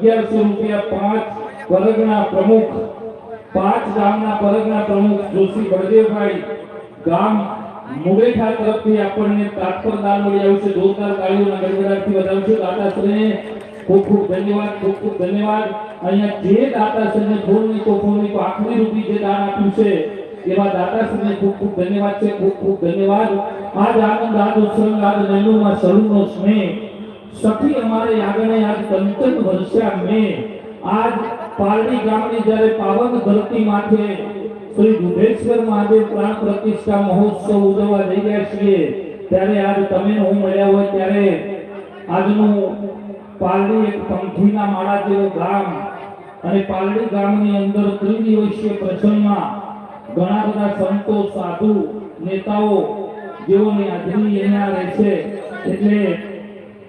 અગિયારસો રૂપિયા પાંચ પરગના પ્રમુખ, પાંચ ગામના પરગના પ્રમુખ જોશી બળદેવભાઈ. ગામ મુગેઠા તરફથી આપણને તાત્પર દાન મળી આવ્યું છે. જોરદાર તાળીઓના ગડગડાટથી છું. દાદાશ્રીને ખૂબ ખૂબ ધન્યવાદ, ખૂબ ખૂબ ધન્યવાદ. અહીંયા જે દાતાશ્રીને ફૂલની તો તો આખરી રૂપી જે દાન આપ્યું છે, એવા દાતાશ્રીને ખૂબ ખૂબ ધન્યવાદ છે. ખૂબ ખૂબ ધન્યવાદ. આજ આનંદ, આજ ઉત્સંગ, આજ નૈનુમાં સરુનો સ્નેહ સખી અમારે આગળ આજ કંચન વર્ષા મે આજ પારડી ગામની જ્યારે પાવન ધરતી માથે શ્રી દુધેશ્વર મહાદેવ પ્રાણ પ્રતિષ્ઠા મહોત્સવ ઉજવવા જઈ રહ્યા છીએ, ત્યારે આજ તમે હું મળ્યા હોય ત્યારે આજનું પાલડી એક પંખીના માળા જેવું ગામ અને પાલડી ગામની અંદર ત્રિદિવસીય પ્રસંગમાં ઘણા બધા સંતો, સાધુ, નેતાઓ જેઓની હાજરી અહીંયા રહે છે, એટલે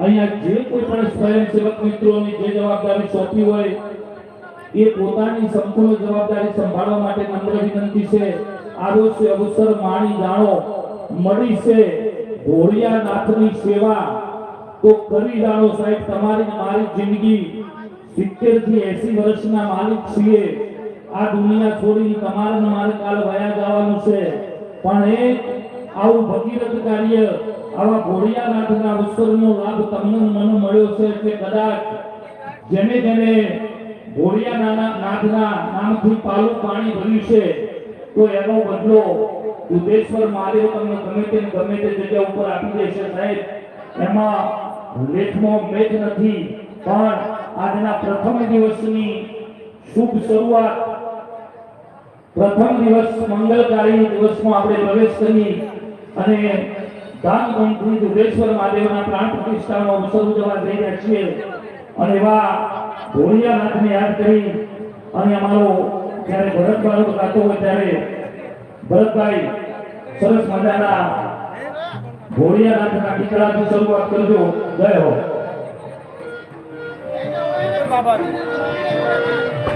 અહીંયા જે કોઈ પણ સ્વયંસેવક મિત્રોની જે જવાબદારી સોંપી હોય, એ પોતાની સંપૂર્ણ જવાબદારી સંભાળવા માટે નમ્ર વિનંતી છે. આવો અવસર માણી જાણો. મળી છે ભોળિયાનાથની સેવા. તો કરી જાણો સાહેબ, તમારી મારી જિંદગી સિત્તેરથી એસી વર્ષના માલિક છીએ. આ દુનિયા છોડીને તમારે મારે કાલ વયા જવાનું છે. પણ એક આવું ભગીરથ કાર્ય આવા ભોળિયાનાથના ઉત્સવનો લાભ તમને મને મળ્યો છે કે કદાચ જેને જેને ભોળિયા નાથના નામથી પાલું પાણી ભર્યું છે, તો એનો બદલો ઉદેશ્વર મહાદેવ તમને ગમે તે ગમે તે જગ્યા ઉપર આપી દેશે સાહેબ. એમાં લેખમાં મેચ નથી, પણ આજના પ્રથમ દિવસની શુભ શરૂઆત, પ્રથમ દિવસ મંગલકારી દિવસમાં આપણે પ્રવેશ કરી અને ધામ ગણપતિ ઉદેશ્વર મહાદેવના પ્રાણ પ્રતિષ્ઠાનો અવસર ઉજવવા જઈ રહ્યા છીએ. અને એવા ભોળિયાનાથને યાદ કરી અને અમારો જ્યારે ભરત બાળક ગાતો હોય ત્યારે ભરતભાઈ સરસ મજાના ભોળિયાનાથના ટીકડાથી શરૂઆત કરજો. હો. Thank